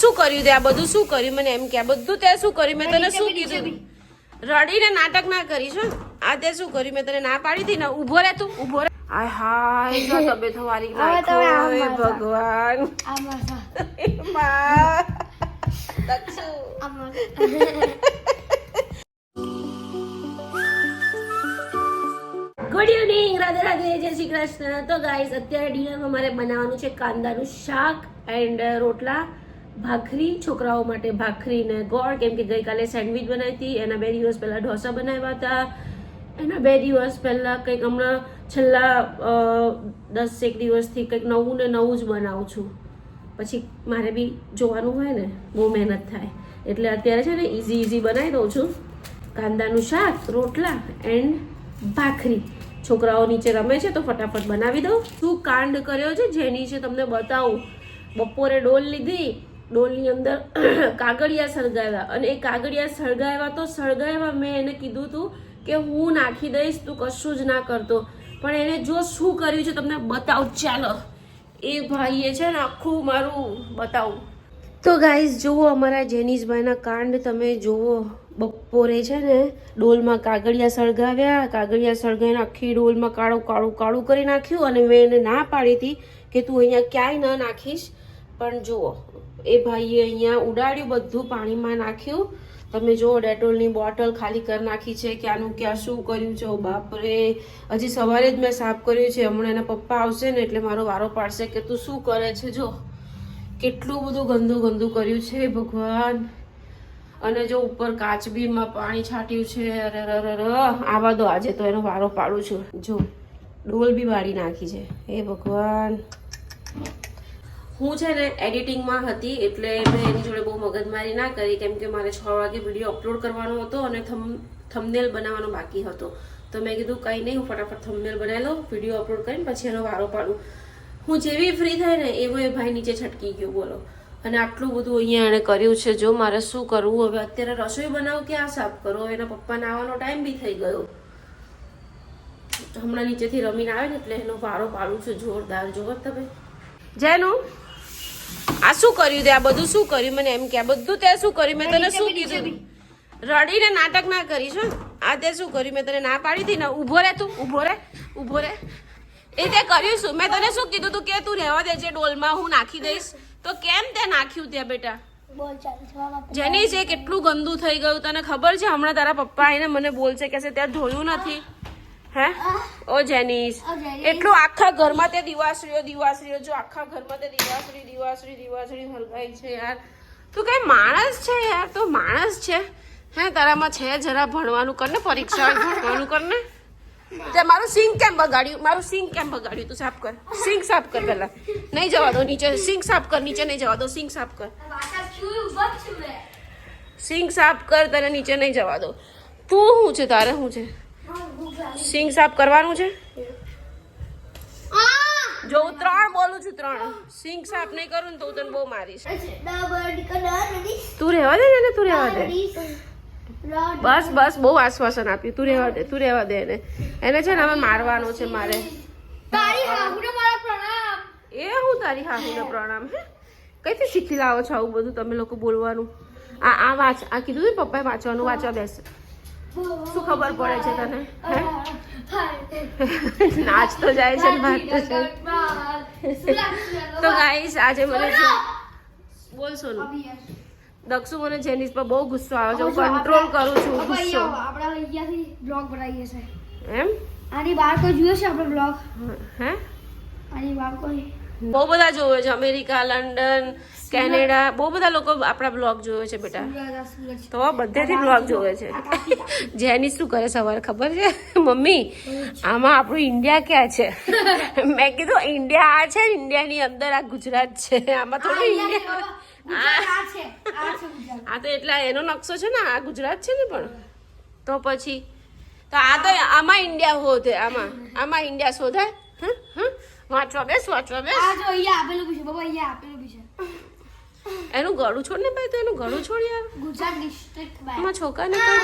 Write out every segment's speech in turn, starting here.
શું કર્યું તે? આ બધું શું કર્યું? મને એમ કે આ બધું તે શું કર્યું? મેં તને શું કીધું? રડીને નાટક ના કરીશ આ તે શું કર્યું? મેં તને ના પાડી હતી ને? ઊભો રહે તું ઊભો રહે હાય નાખો ભગવાન. માં. ગુડ ઇવનિંગ રાધે રાધે જય શ્રી કૃષ્ણ. તો ગાઈસ અત્યારે ડિનરમાં મારે બનાવવાનું છે કાંદાનું શાક એન્ડ રોટલા. ભાખરી, છોકરાઓ માટે ભાખરી ને ગોળ, કેમ કે ગઈકાલે સેન્ડવિચ બનાવી હતી, એના બે દિવસ પહેલા ઢોસા બનાવ્યા હતા. એના બે દિવસ પહેલા કંઈક હમણાં છેલ્લા દસ એક દિવસથી કંઈક નવું ને નવું જ બનાવું છું. પછી મારે બી જોવાનું હોય ને, બહુ મહેનત થાય. એટલે અત્યારે છે ને ઇઝી ઇઝી બનાવી દઉં છું. કાંદાનું શાક, રોટલા એન્ડ ભાખરી. છોકરાઓ નીચે રમે છે તો ફટાફટ બનાવી દઉં. શું કાંડ કર્યો છે? જેની છે તમને બતાવું. બપોરે ડોલ લીધી ડોલની અંદર કાગળિયા સળગાવ્યા. અને એ કાગળિયા સળગાવ્યા તો સળગાવ્યા મેં એને કીધું હતું કે હું નાખી દઈશ, તું કશું જ ના કરતો. પણ એને જો શું કર્યું છે તમને બતાવું. ચાલો, એ ભાઈએ છે ને આખું મારું બતાવું. તો ગાઈઝ, જુઓ અમારા જેનીશભાઈના કાંડ. તમે જુઓ, બપોરે છે ને ડોલમાં કાગળિયા સળગાવ્યા. કાગળિયા સળગાવીને આખી ડોલમાં કાળું કાળું કાળું કરી નાખ્યું. અને મેં એને ના પાડી હતી કે તું અહીંયા ક્યાંય ન નાખીશ. પણ જુઓ એ ભાઈએ અહીંયા ઉડાડ્યું, બધું પાણીમાં નાખ્યું. તમે જુઓ, ડેટોલની બોટલ ખાલી કરી નાખી છે કે આનું ક્યાં શું કર્યું છે બાપરે. હજી સવારે જ મેં સાફ કર્યું છે, હમણાં એના પપ્પા આવશે ને એટલે મારો વારો પાડશે કે તું શું કરે છે, જો. કેટલું બધું ગંદુ ગંદુ કર્યું છે ભગવાન. અને જો ઉપર કાચબીમાં પાણી છાંટ્યું છે અરે અરે. આવા દો, આજે તો એનો વારો પાડું છું. જો, ડોલ બી વાળી નાખી છે. હે ભગવાન. હું છે ને એડિટિંગમાં હતી એટલે મેં એની જોડે બહુ મગજમારી ના કરી કેમ કે મારે છ વાગે વીડિયો અપલોડ કરવાનો હતો અને થમ, થમનેલ બનાવવાનો બાકી હતો. તો મેં કીધું કંઈ નહીં, હું ફટાફટ થમનેલ બનાવી લઉં, વીડિયો અપલોડ કરીને પછી એનો વારો પાડું. હું જેવી ફ્રી થાય ને એવો એ ભાઈ નીચે છટકી ગયો, બોલો. અને આટલું બધું અહીંયા એણે કર્યું છે, જો મારે શું કરવું? હવે અત્યારે રસોઈ બનાવું કે આ સાફ કરો? એના પપ્પાને આવવાનો ટાઈમ બી થઈ ગયો. હમણાં નીચેથી રમીને આવે ને એટલે એનો વારો પાડું છું, જોરદાર, જોવો તમે. જેનું આ શું કર્યું તે? આ બધું શું કર્યું? મને એમ કે આ બધું તે શું કર્યું? મેં તને શું કીધું? રડીને નાટક ના કરીશ આ તે શું કર્યું? મેં તને ના પાડી હતી ને? ઊભો રહે તું ઊભો રહે ઊભો રહે એ તે કર્યું શું? મેં તને શું કીધું તું? કે તું રહેવા દેજે ડોલમાં હું નાખી દઈશ. તો કેમ તે નાખ્યું ત્યાં બેટા? બોલ ચાલુ થવામાં જેની છે કેટલું ગંદુ થઈ ગયું તને ખબર છે? હમણાં તારા પપ્પા આવીને મને બોલશે કે ત્યાં ધોયું નથી. હે? ઓ જેનીસ. એટલું આખા ઘરમાં તે દિવાસળીઓ દિવાસળીઓ જો આખા ઘરમાં તે દિવાસળી દિવાસળી દિવાસળી હલગાઈ છે યાર. તું કઈ માણસ છે યાર? તો માણસ છે. હે તારામાં છે જરા ભણવાનું કર ને પરીક્ષા ભણવાનું કર ને. તે મારું સિંક કેમ બગાડ્યું? મારું સિંક કેમ બગાડ્યું? તું સાફ કર. સિંક સાફ કર પહેલા. નહીં જવા દો નીચે. સિંક સાફ કર નીચે નહીં જવા દો. સિંક સાફ કર. સિંક સાફ કર તને નીચે નહીં જવા દો. તું શું છે? તારે શું છે? સિંક સાફ કરવાનું છે? જો હું ત્રણ બોલું છું ત્રણ. સિંગ સાફ નહીં કરું ને તો હું તને બહુ મારીશ. તું રહેવા દે ને તું રહેવા દે. બસ બસ બહુ આશ્વાસન આપ્યું. તું રહેવા દે તું રહેવા દે એને. એને છે ને હવે મારવાનો છે મારે. એ હું તારી હાહુને પ્રણામ હે? કઈથી શીખી લાવો છો આવું બધું તમે લોકો બોલવાનું? આ આ વાંચ આ કીધું ને પપ્પાએ વાંચવાનું? વાંચવા બેસે. શું ખબર પડે છે તને? હે. નાચ તો જાય છે ભાગ તો છે. તો ગાઈસ આજે મને બોલ સોનું. દક્ષુ મને જેનિસ પર બહુ ગુસ્સો આવે છે. હું કંટ્રોલ કરું છું ગુસ્સો. આપણે અહીંયાથી બ્લોગ બનાવીએ છે એમ? આની બહાર કોઈ જુએ છે આપણે બ્લોગ હે? આની બહાર કોઈ બહુ બધા જોવે છે. અમેરિકા લંડન કેનેડા બહુ બધા લોકો આપણા બ્લોગ જોવે છે બેટા. તો બધેથી બ્લોગ જોવે છે. જેની શું કરે સવારે ખબર છે? મમ્મી આમાં આપણું ઇન્ડિયા ક્યાં છે? મેં કીધું ઇન્ડિયા આ છે ઇન્ડિયાની અંદર આ ગુજરાત છે. આમાં થોડું ઇન્ડિયા આ તો એટલા એનો નકશો છે ને આ ગુજરાત છે ને પણ. તો પછી તો આ તો આમાં ઇન્ડિયા હોતે આમાં. આમાં ઇન્ડિયા શોધાય? હં? હં? વાંચવા બેસ વાંચવા બેસ. આ જો અહીંયા આપેલું બી છે બાબા અહીંયા આપેલું બી છે. એનું ગળું છોડ ને ભાઈ તો એનું ગળું છોડ યાર. Gujarat district bye. એમાં છોકરાને કઈ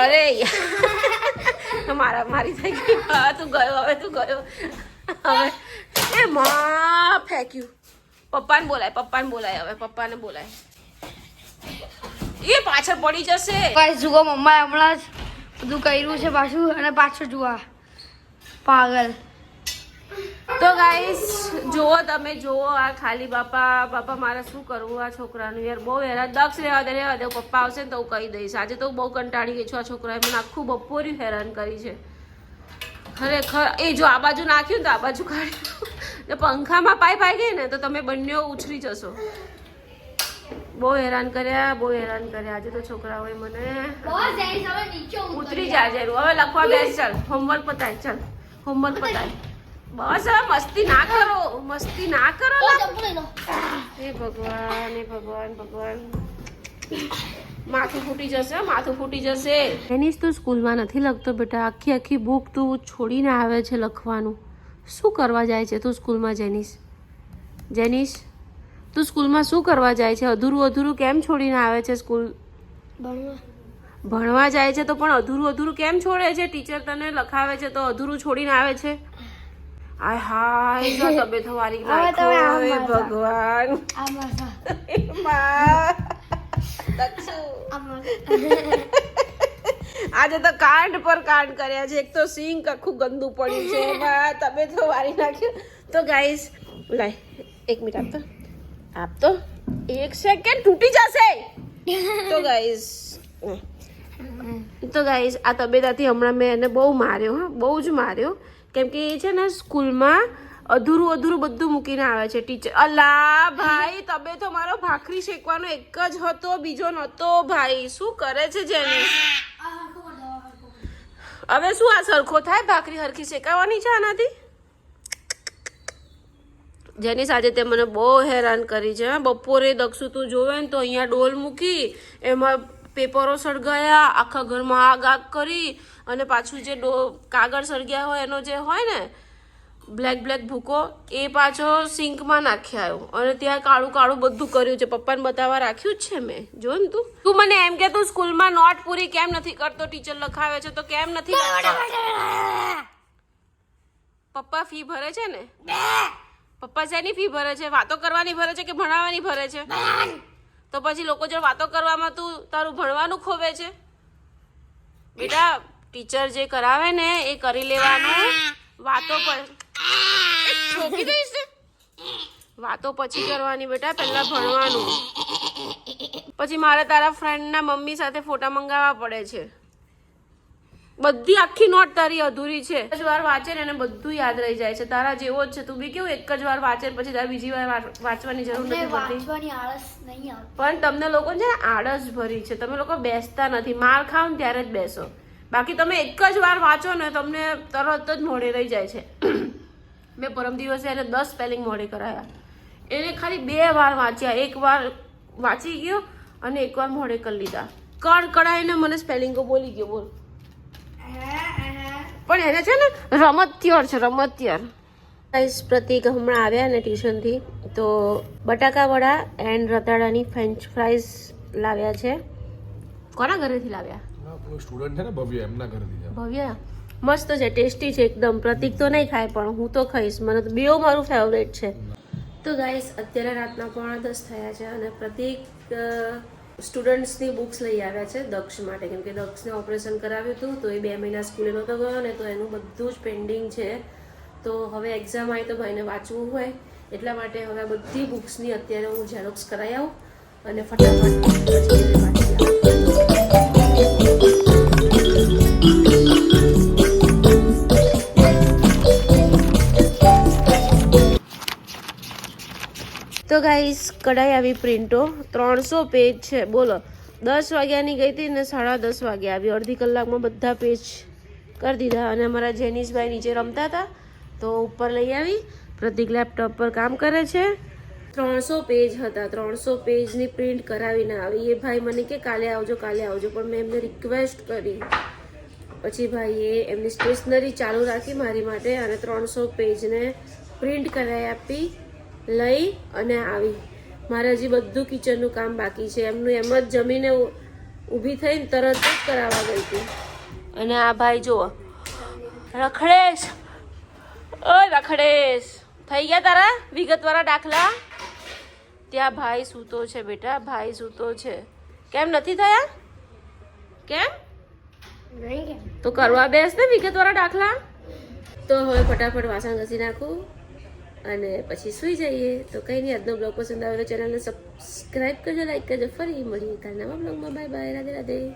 અરે યાર. મારા મારી થઈ ગઈ. હા તું ગયો હવે તું ગયો. હવે. એ માં ફેંક્યું પપ્પાને બોલાય પપ્પાને બોલાય હવે પપ્પાને બોલાય. એ પાછળ પડી જશે. ભાઈ જુઓ મમ્માએ હમણાં જ બધું કર્યું છે પાછું અને પાછળ જુઓ પાગલ. તો ગાઈસ જુઓ તમે જુઓ આ ખાલી બાપા બાપા મારે શું કરવું આ છોકરાનું યાર? બહુ હેરાન દક્ષ રહેવા દે રહેવા દે પપ્પા આવશે ને તો હું કહી દઈશ. આજે તો બહુ કંટાળી ગઈ છું આ છોકરાએ મને આખું બપોરી હેરાન કરી છે. ખરેખર એ જો આ બાજુ નાખ્યું ને તો આ બાજુ કાઢ્યું. ને પંખામાં પાઈ પાઈ ગઈ ને તો તમે બંને ઉછરી જશો. બહુ હેરાન કર્યા બહુ હેરાન કર્યા. આજે તો છોકરાઓએ મને ઉતરી જાય જરું હવે લખવા બેસ ચાલ. હોમવર્ક પતાય ચાલ. હોમવર્ક પતાવી બસ હવે મસ્તી ના કરો મસ્તી ના કરો હે ભગવાન હે ભગવાન ભગવાન. માથું ફૂટી જશે માથું ફૂટી જશે. એની તું સ્કૂલમાં નથી લખતો બેટા. આખી આખી બુક તું છોડીને આવે છે લખવાનું. શું કરવા જાય છે તું સ્કૂલમાં જેનિસ જેનિશ તું સ્કૂલમાં શું કરવા જાય છે? અધૂરું અધૂરું કેમ છોડીને આવે છે સ્કૂલ? ભણવા. જાય છે તો પણ અધૂરું અધૂરું કેમ છોડે છે? ટીચર તને લખાવે છે તો અધૂરું છોડીને આવે છે? આય હાય જો તબિયત વારી હવે તમે નાખ્યો આમ હે મારતા. ભગવાન. આમાં આજે તો કાંડ પર કાંડ કર્યા છે. એક તો સિંક આખું ગંદુ પડ્યું છે. એમાં તમે તો વારી નાખ્યું. તો ગાઈસ લાય એક મિનિટ આપતો. આપતો. એક સેકન્ડ તૂટી જશે. તો ગાઈસ તો ગાઈઝ આ તબેદાથી હમણાં મેં એને બહુ માર્યો, હા. બહુ જ માર્યો. કેમ કે એ છે ને સ્કૂલમાં અધૂરું અધૂરું બધું મૂકીને આવે છે ટીચર. અલા ભાઈ તબે તો મારો ભાખરી શેકવાનો એક જ હતો, બીજો નહોતો ભાઈ. શું કરે છે જેની હવે શું આ સરખો થાય ભાખરી હરખી શેકાવાની છે આનાથી? જેની સાથે તે મને બહુ હેરાન કરી છે. બપોરે દક્ષુ તું જોવે ને તો અહીંયા ડોલ મૂકી, એમાં પેપરો સળગાયા આખા ઘરમાં આગ આગ કરી અને પાછું જે ડો કાગળ સળગ્યા હોય એનો જે હોય ને બ્લેક બ્લેક ભૂકો એ પાછો સિંકમાં નાખી આવ્યો. અને ત્યાં કાળું કાળું બધું કર્યું છે. પપ્પાને બતાવવા રાખ્યું જ છે મેં. જો ને તું? તું મને એમ કે તું સ્કૂલમાં નોટ પૂરી કેમ નથી કરતો? ટીચર લખાવે છે તો કેમ નથી પપ્પા ફી ભરે છે ને? પપ્પા શેની ફી ભરે છે? વાતો કરવાની ભરે છે કે ભણાવવાની ભરે છે? તો પછી લોકો જોડે વાતો કરવામાં તું તારું ભણવાનું ખોવે છે? બેટા ટીચર જે કરાવે ને એ કરી લેવાનું. વાતો પર ઠોકી દઈશ વાતો પછી કરવાની બેટા, પહેલા ભણવાનું. પછી મારે તારા ફ્રેન્ડના મમ્મી સાથે ફોટા મંગાવવા પડે છે. બધી આખી નોટ તારી અધૂરી છે. એક જ વાર વાંચે ને એને બધું યાદ રહી જાય છે. તારા જેવો જ છે. તું બી કેવું એક જ વાર વાંચે પછી તારે બીજી વાર વાંચવાની જરૂર નથી પડતી? આળસ નહીં પણ તમને લોકો છે ને આળસ ભરી છે. તમે લોકો બેસતા નથી. માર ખાવ ને ત્યારે જ બેસો. બાકી તમે એક જ વાર વાંચો ને તમને તરત જ મોડે રહી જાય છે. મેં પરમ દિવસે એને દસ સ્પેલિંગ મોઢે કરાયા. એને ખાલી બે વાર વાંચ્યા. એક વાર વાંચી ગયો અને એક વાર મોઢે કરી લીધા. કડ કડાઈને મને સ્પેલિંગો બોલી ગયો. બોલ. પણ એને છે ને રમતિયર છે રમતિયર. ગાઈસ પ્રતિક હમણાં આવ્યા ને ટ્યુશનથી તો બટાકાવડા એન્ડ રતાડાની ફ્રેન્ચ ફ્રાઈઝ લાવ્યા છે. કોના ઘરેથી લાવ્યા? ના, સ્ટુડન્ટ છે ને ભવ્ય એમના ઘરેથી ભવ્ય. મસ્ત છે ટેસ્ટી છે એકદમ. પ્રતિક તો નહીં ખાય પણ હું તો ખાઈશ. મને તો બેવ મારું ફેવરેટ છે. તો ગાઈસ અત્યારે રાતના પોણા દસ થયા છે અને પ્રતિક સ્ટુડન્ટ્સની બુક્સ લઈ આવ્યા છે દક્ષ માટે. કેમ કે દક્ષને ઓપરેશન કરાવ્યું હતું, તો એ બે મહિના સ્કૂલે નહોતો ગયો ને તો એનું બધું જ પેન્ડિંગ છે. તો હવે એક્ઝામ આવી તો ભાઈને વાંચવું હોય, એટલા માટે હવે બધી બુક્સની અત્યારે હું ઝેરોક્સ કરાવી આવું અને ફટાફટ ગાઈસ કઢાઈ આવી પ્રિન્ટો. ત્રણસો પેજ છે. બોલો. દસ વાગ્યાની ગઈ હતી ને સાડા દસ વાગ્યા આવી. અડધી કલાકમાં બધા પેજ કરી દીધા. અને અમારા જેનિસભાઈ નીચે રમતા હતા. તો ઉપર લઈ આવી. પ્રતિક લેપટોપ પર કામ કરે છે. ત્રણસો પેજ હતા. ત્રણસો પેજની પ્રિન્ટ કરાવીને આવી. એ ભાઈ મને કે, કાલે આવજો કાલે આવજો. પણ મેં એમને રિક્વેસ્ટ કરી. પછી ભાઈએ એમની સ્ટેશનરી ચાલુ રાખી મારી માટે અને ત્રણસો પેજને પ્રિન્ટ કરાવી આપી. લઈ અને આવી. મારે હજી બધું કિચનનું કામ બાકી છે. એમનું એમ જ જમીને ઊભી થઈને તરત જ કરાવવા ગઈ હતી. અને આ ભાઈ જુઓ. રખડેશ. ઓ રખડેશ. થઈ ગયા તારા વિગતવાળા દાખલા? ત્યાં ભાઈ સૂતો છે બેટા ભાઈ સૂતો છે. કેમ નથી થયા? કેમ? તો કરવા બેસ ને વિગતવાળા દાખલા. તો હવે ફટાફટ વાસણ ઘસી નાખું. અને પછી સૂઈ જઈએ. તો કંઈ નહીં, આજનો બ્લોગ પસંદ આવે તો ચેનલને સબસ્ક્રાઈબ કરજો લાઈક કરજો. ફરી મળીએ કાલના બ્લોગમાં. Bye bye Radhe Radhe.